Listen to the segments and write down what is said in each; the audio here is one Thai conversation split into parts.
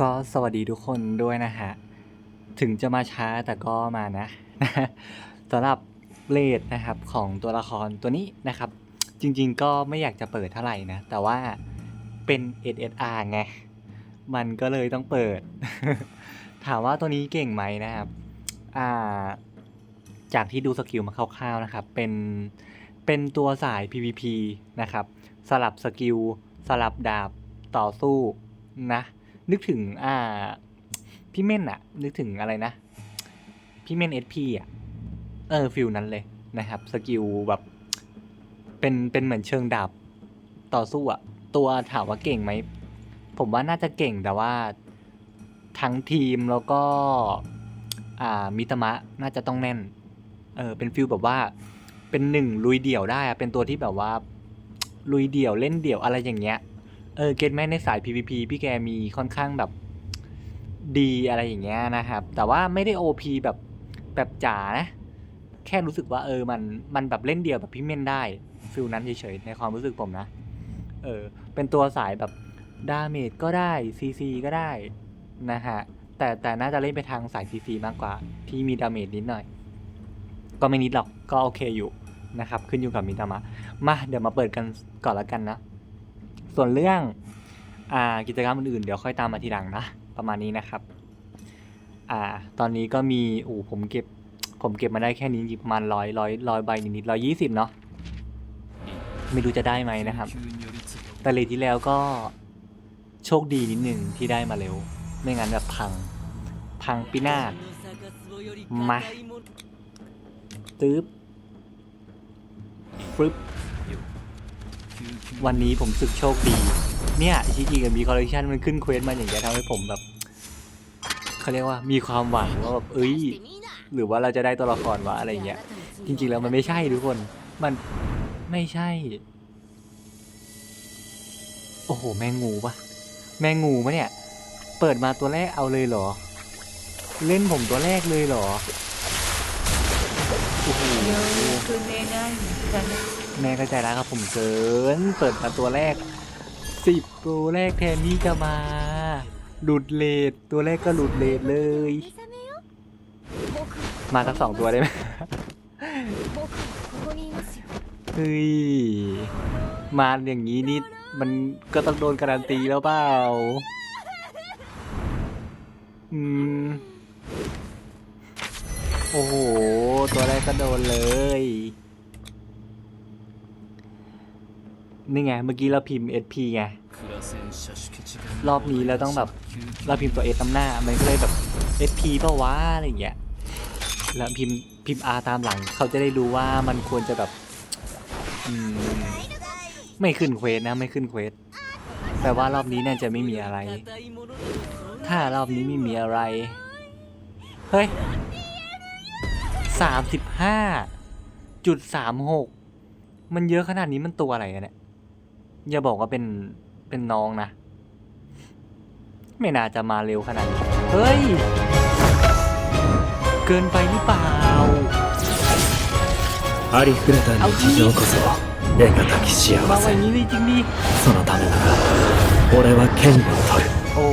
ก็สวัสดีทุกคนด้วยนะฮะ ถึงจะมาช้าแต่ก็มานะสำหรับเลดนะครับของตัวละครตัวนี้นะครับ จริงๆก็ไม่อยากจะเปิดเท่าไหร่นะ แต่ว่าเป็น SSR ไง มันก็เลยต้องเปิด ถามว่าตัวนี้เก่งไหมนะครับอ่าจากที่ดูสกิลมาคร่าวๆนะครับ เป็นเป็นตัวสาย PVP นะครับ สลับสกิล สลับดาบต่อสู้นะ นึกถึงอ่าพี่เม่นอะนึกถึงอะไรนะ พี่เม่น SP อะเออฟิลนั้นเลยนะครับ สกิลแบบเป็นเป็นเหมือนเชิงดาบต่อสู้อะตัวถามว่าเก่งไหม ผมว่าน่าจะเก่งแต่ว่าทั้งทีมแล้วก็อ่ามิตมะน่าจะต้องแน่น เออเป็นฟิลแบบว่า เป็นหนึ่งลุยเดี่ยวได้อะเป็นตัวที่แบบว่า ลุยเดี่ยวเล่นเดี่ยวอะไรอย่างเงี้ย เออเกตแม่ในสาย PVP พี่แกมีค่อนข้างแบบดีอะไรอย่างเงี้ยนะครับ แต่ว่าไม่ได้ OP แบบแบบจ๋านะ แค่รู้สึกว่าเออมันมันแบบเล่นเดี่ยวแบบพี่เม่นได้ฟิลนั้นเฉยๆในความรู้สึกผมนะ เออเป็นตัวสายแบบดาเมจก็ได้ CC ก็ได้นะฮะแต่แต่น่าจะเล่นไปทางสาย CC มากกว่า ที่มีดาเมจนิดหน่อย ก็ไม่นิดหรอกก็โอเคอยู่นะครับ ขึ้นอยู่กับมิตามะ มาเดี๋ยวมาเปิดกันก่อนละกันนะ ส่วนเรื่องอ่ากิจกรรมอื่นๆ เดี๋ยวค่อยตามมาทีหลังนะ ประมาณนี้นะครับ อ่า ตอนนี้ก็มีอู๋ผมเก็บ ผมเก็บมาได้แค่นี้จริงๆประมาณร้อยร้อยร้อยใบนิดๆร้อยยี่สิบเนาะไม่รู้จะได้ไหมนะครับ แต่เลยที่แล้วก็โชคดีนิดหนึ่งที่ได้มาเร็ว ไม่งั้นแบบพัง พังปีนาศมาตึ๊บฟึบ วันนี้ผมสึกโชคดี เนี่ยชิจิกับมีคอลเลคชันมันขึ้นเควสมาอย่างเงี้ยทำให้ผมแบบเขาเรียกว่ามีความหวังว่าแบบเอ้ย หรือว่าเราจะได้ตัวละครวะอะไรเงี้ย จริง ๆ แล้วมันไม่ใช่ทุกคน มันไม่ใช่ โอ้โห แมงงูปะแมงงูปะเนี่ย เปิดมาตัวแรกเอาเลยเหรอ เล่นผมตัวแรกเลยเหรอโอ้โห แม่ก็ใจร้ายครับผมเกิน เปิดมาตัวแรกสิบตัวแรกแทนที่จะมา หลุดเลทตัวแรกก็หลุดเลทเลย มาทั้งสองตัวได้ไหมเฮ้ย มาอย่างนี้นี่มันก็ต้องโดนการันตีแล้วเปล่า อืม โอ้โห ตัวแรกก็โดนเลย นี่ไง เมื่อกี้เราพิมพ์ SP ไง รอบนี้เราต้องแบบ เราพิมพ์ตัว S ตำหน้า มันก็เลยแบบ SP เปล่าวะอะไรอย่างเงี้ย แล้วพิมพ์พิมพ์ R ตามหลัง เขาจะได้รู้ว่ามันควรจะแบบอืมไม่ขึ้นเควสนะ ไม่ขึ้นเควสแปลว่ารอบนี้น่าจะไม่มีอะไร ถ้ารอบนี้ไม่มีอะไร เฮ้ยสามสิบห้าจุดสามหกมันเยอะขนาดนี้มันตัวอะไรกันเนี่ย อย่าบอกว่าเป็น เป็นน้องนะ ไม่น่าจะมาเร็วขนาดนี้ เฮ้ย เกินไปหรือเปล่า ありふれた日常こそ得難き幸 มาวัน せ นี้เลยจริงดิ そのためなら俺は剣を取る โอ้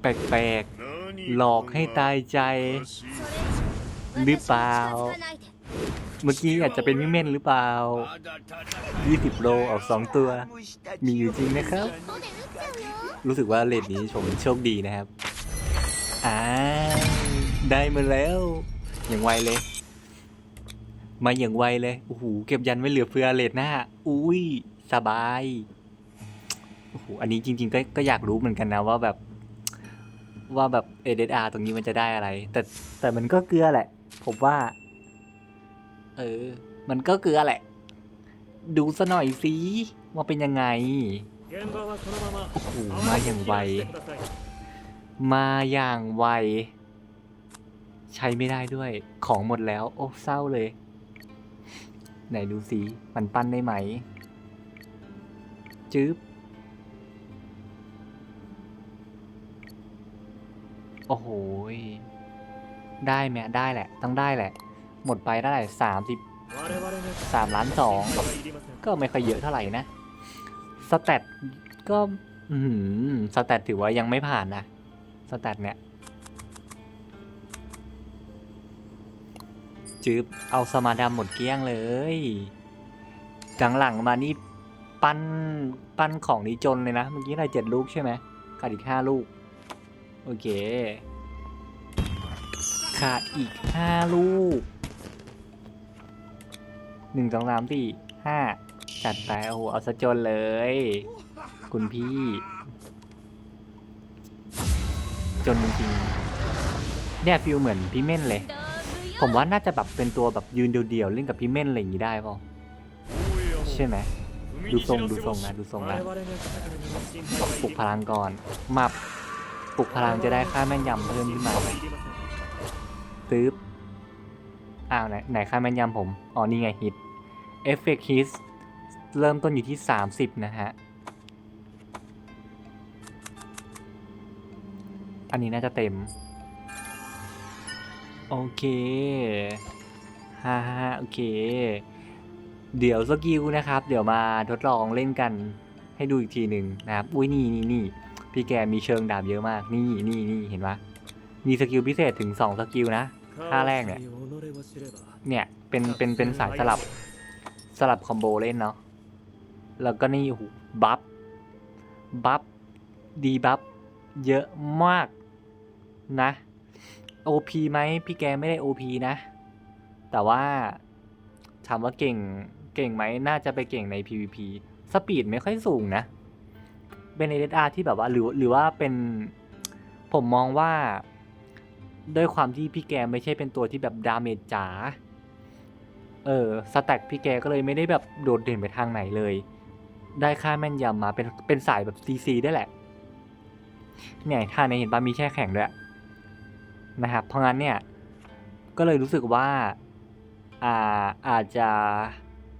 แปลกๆ หลอกให้ตายใจ หรือเปล่า เมื่อกี้อาจจะเป็นมิเม่นหรือเปล่า 20 โลออก 2 ตัว มีอยู่จริงนะครับ รู้สึกว่าเลนนี้ผมโชคดีนะครับ อ่า ได้มาแล้ว อย่างไวเลย มาอย่างไวเลย โอ้โห เก็บยันไม่เหลือเฟือเลนหน้า อุ้ย สบาย โอ้โห อันนี้จริง ๆ ก็ก็อยากรู้เหมือนกันนะว่าแบบ ว่าแบบ ADR ตรงนี้มันจะได้อะไร แต่แต่มันก็เกลือแหละ ผมว่า เออ มันก็เกลือแหละ ดูซะหน่อยสิว่าเป็นยังไง โอ้โหมาอย่างไว มาอย่างไว ใช้ไม่ได้ด้วย ของหมดแล้ว โอ้เศร้าเลย ไหนดูสิมันปั้นได้ไหม จึ๊บ โอ้โหได้ไหมได้แหละ ต้องได้แหละ หมดไปได้สามสิบสามล้านสองก็ไม่ค่อยเยอะเท่าไหร่นะ สแตทก็อืมสแตทถือว่ายังไม่ผ่านนะ สแตทเนี่ยจืบเอาสมาดำหมดเกลี้ยงเลยจังหลังมานี่ปั้นปั้นของนี้จนเลยนะ เมื่อกี้ได้เจ็ดลูกใช่ไหมขาดอีกห้าลูก โอเค ขาดอีกห้าลูก หนึ่งสองสามสี่ห้าจัดไปโอ้โหเอาซะจนเลย คุณพี่ จนจริงๆเนี่ยฟิลเหมือนพี่เม่นเลย ผมว่าน่าจะแบบเป็นตัวแบบยืนเดียวๆเล่นกับพี่เม่นอะไรอย่างนี้ได้ป่ะใช่ไหมดูทรงดูทรงนะดูทรงนะปลุกพลังก่อนมาปลุกพลังจะได้ค่าแม่นยำเพิ่มขึ้นมาไหมตึ๊บอ้าวไหนไหนค่าแม่นยำผมอ๋อนี่ไงฮิต เอฟเฟกต์ฮิตเริ่มต้นอยู่ที่ 30 นะฮะ อันนี้น่าจะเต็ม โอเคฮ่าฮ่าโอเค เดี๋ยวสกิลนะครับ เดี๋ยวมาทดลองเล่นกันให้ดูอีกทีหนึ่งนะครับ อุ้ยนี่นี่นี่พี่แกมีเชิงดาบเยอะมาก นี่นี่นี่เห็นปะมีสกิลพิเศษถึง 2 สกิลนะท่าแรกเนี่ย เนี่ย เป็น เป็น เป็นสายสลับ สลับคอมโบเล่นเนาะ แล้วก็นี่โอ้โหบัฟ บัฟ ดีบัฟ เยอะมากนะ OP ไหมพี่แกไม่ได้ OP นะ แต่ว่าถามว่าเก่งเก่งไหมน่าจะไปเก่งใน PVP สปีดไม่ค่อยสูงนะ เป็น SSR ที่แบบว่าหรือหรือว่าเป็นผมมองว่า ด้วยความที่พี่แกไม่ใช่เป็นตัวที่แบบดาเมจจ๋า เออสแต็กพี่แกก็เลยไม่ได้แบบโดดเด่นไปทางไหนเลย ได้ค่าแม่นยำมาเป็นเป็นสายแบบ CC ได้แหละ เนี่ยท่าในเห็นปะมีแช่แข็งด้วยนะครับ เพราะงั้นเนี่ย ก็เลยรู้สึกว่าอ่าอาจจะ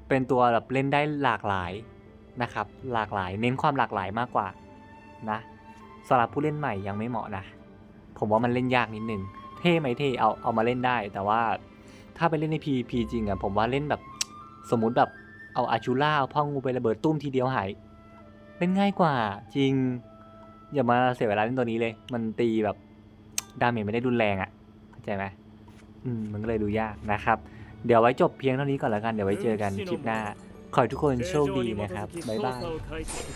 เป็นตัวแบบเล่นได้หลากหลายนะครับ หลากหลายเน้นความหลากหลายมากกว่านะสำหรับผู้เล่นใหม่ยังไม่เหมาะนะ ผมว่ามันเล่นยากนิดนึง เท่ไหมเท่เอาเอามาเล่นได้ แต่ว่า ถ้าไปเล่นใน PVP จริงอะผมว่าเล่นแบบ สมมุติแบบเอาอาชูล่าเอาพ่องูไประเบิดตุ้มทีเดียวหายเล่นง่ายกว่าจริง อย่ามาเสียเวลาเล่นตัวนี้เลย มันตีแบบดาเมจไม่ได้รุนแรงอะ่ะเข้าใจไหมอืมมันก็เลยดูยากนะครับ เดี๋ยวไว้จบเพียงเท่านี้ก่อนแล้วกันเดี๋ยวไว้เจอกันคลิปหน้าขอให้ทุกคนโชคดีนะครับบ๊ายบาย